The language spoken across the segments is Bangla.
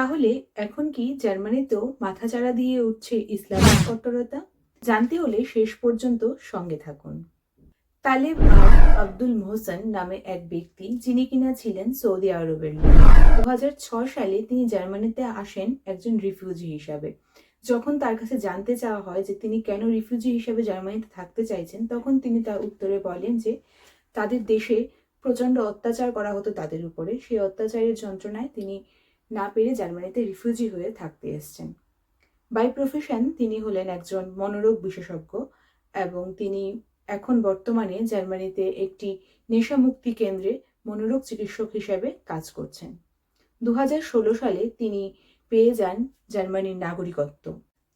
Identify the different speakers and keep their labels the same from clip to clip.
Speaker 1: তাহলে এখন কি জার্মানিতেও মাথাচাড়া দিয়ে উঠছে ইসলামিক কট্টরতা? জানতে হলে শেষ পর্যন্ত সঙ্গে থাকুন। তালেব আব্দুল মোহসেন নামে এক ব্যক্তি, যিনি কিনা ছিলেন সৌদি আরবের লোক। দু সালে তিনি জার্মানিতে আসেন একজন রিফিউজি হিসাবে। যখন তার কাছে জানতে চাওয়া হয় যে তিনি কেন রিফিউজি হিসাবে জার্মানিতে থাকতে চাইছেন, তখন তিনি তার উত্তরে বলেন যে তাদের দেশে প্রচণ্ড অত্যাচার করা হতো তাদের উপরে। সেই অত্যাচারের যন্ত্রণায় তিনি না পেরে জার্মানিতে রিফিউজি হয়ে থাকতে এসছেন। বাই প্রফেশন তিনি হলেন একজন মনোরোগ বিশেষজ্ঞ এবং তিনি এখন বর্তমানে জার্মানিতে একটি নেশামুক্তি কেন্দ্রে মনোরোগ চিকিৎসক হিসেবে কাজ করছেন। দুই হাজার ষোলো সালে তিনি পেয়ে যান জার্মানির নাগরিকত্ব।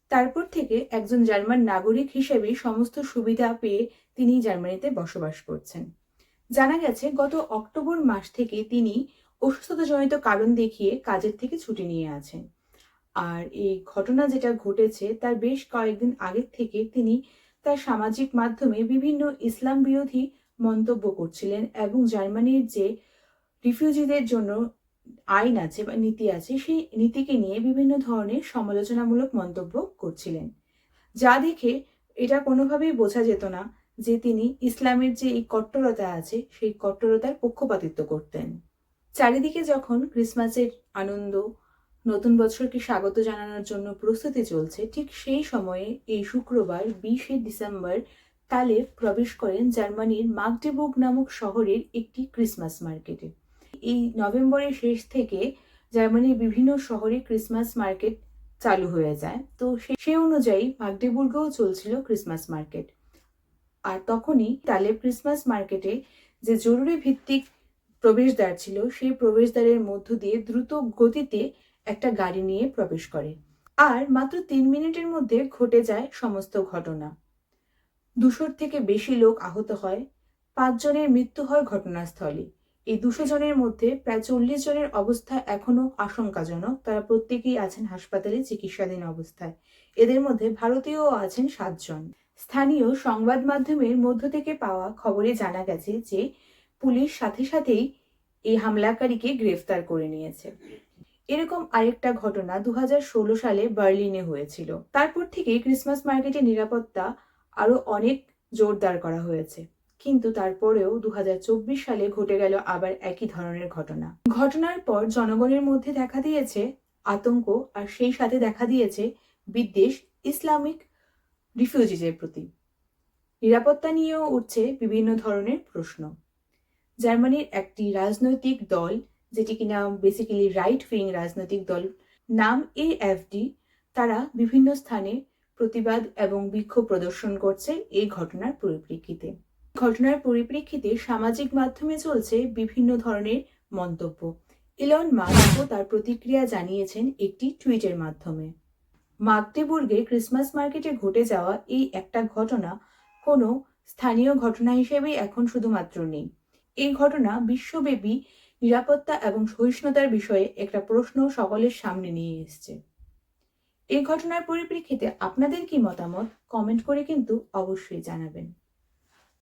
Speaker 1: তারপর থেকে একজন জার্মান নাগরিক হিসেবে সমস্ত সুবিধা পেয়ে তিনি জার্মানিতে বসবাস করছেন। জানা গেছে, গত অক্টোবর মাস থেকে তিনি অসুস্থতাজনিত কারণ দেখিয়ে কাজের থেকে ছুটি নিয়ে আছেন। আর এই ঘটনা যেটা ঘটেছে, তার বেশ কয়েকদিন আগের থেকে তিনি তার সামাজিক মাধ্যমে বিভিন্ন ইসলাম বিরোধী মন্তব্য করছিলেন এবং জার্মানির যে রিফিউজিদের জন্য আইন আছে বা নীতি আছে, সেই নীতিকে নিয়ে বিভিন্ন ধরনের সমালোচনামূলক মন্তব্য করছিলেন। যা দেখে এটা কোনোভাবেই বোঝা যেত না যে তিনি ইসলামের যে এই কট্টরতা আছে, সেই কট্টরতার পক্ষপাতিত্ব করতেন। চারিদিকে যখন ক্রিসমাসের আনন্দ, নতুন বছরকে স্বাগত জানানোর জন্য প্রস্তুতি চলছে, ঠিক সেই সময়ে এই শুক্রবার বিশে ডিসেম্বর তালে প্রবেশ করেন জার্মানির মাগডেবুক নামক শহরের একটি ক্রিসমাস মার্কেটে। এই নভেম্বরের শেষ থেকে জার্মানির বিভিন্ন শহরে ক্রিসমাস মার্কেট চালু হয়ে যায়। তো সে অনুযায়ী মাগডেবুর্গেও চলছিল ক্রিসমাস মার্কেট। আর তখনই তালে ক্রিসমাস মার্কেটে যে জরুরি ভিত্তিক প্রবেশদ্বার ছিল, সেই প্রবেশদ্বারের মধ্য দিয়ে দ্রুত গতিতে একটা গাড়ি নিয়ে প্রবেশ করে। আর মাত্র তিন মিনিটের মধ্যে ঘটে যায় সমস্ত ঘটনা। দুশোর থেকে বেশি লোক আহত হয়, পাঁচজনের মৃত্যু হয় ঘটনাস্থলে। এই দুশো জনের মধ্যে প্রায় চল্লিশ জনের অবস্থা এখনও আশঙ্কাজনক। তারা প্রত্যেকেই আছেন হাসপাতালে চিকিৎসাধীন অবস্থায়। এদের মধ্যে ভারতীয়ও আছেন সাতজন। স্থানীয় সংবাদ মাধ্যমের মধ্য থেকে পাওয়া খবরে জানা গেছে যে পুলিশ সাথে সাথেই এই হামলাকারীকে গ্রেফতার করে নিয়েছে। এরকম আরেকটা ঘটনা দু হাজার ষোলো সালে বার্লিনে হয়েছিল। তারপর থেকে ক্রিসমাস মার্কেটে নিরাপত্তা আরও অনেক জোরদার করা হয়েছে। কিন্তু তারপরেও দুহাজার চব্বিশ সালে ঘটে গেল আবার একই ধরনের ঘটনা। ঘটনার পর জনগণের মধ্যে দেখা দিয়েছে আতঙ্ক আর সেই সাথে দেখা দিয়েছে বিদ্বেষ, ইসলামিক রিফিউজিদের প্রতি। নিরাপত্তা নিয়েও উঠছে বিভিন্ন ধরনের প্রশ্ন। জার্মানির একটি রাজনৈতিক দল, যেটি কিনা বেসিক্যালি রাইট উইং রাজনৈতিক দল, নাম এএফডি তারা বিভিন্ন স্থানে প্রতিবাদ এবং বিক্ষোভ প্রদর্শন করছে এই ঘটনার পরিপ্রেক্ষিতে। ঘটনার পরিপ্রেক্ষিতে সামাজিক মাধ্যমে চলছে বিভিন্ন ধরনের মন্তব্য। ইলন মাস্কও তার প্রতিক্রিয়া জানিয়েছেন একটি টুইটের মাধ্যমে। মাগদেবুর্গে ক্রিসমাস মার্কেটে ঘটে যাওয়া এই একটা ঘটনা কোনো স্থানীয় ঘটনা হিসেবে এখন শুধুমাত্র নেই। এই ঘটনা বিশ্বব্যাপী নিরাপত্তা এবং সহিষ্ণুতার বিষয়ে একটা প্রশ্ন সকলের সামনে নিয়ে এসছে। এই ঘটনার পরিপ্রেক্ষিতে আপনাদের কি মতামত? কমেন্ট করে কিন্তু অবশ্যই জানাবেন।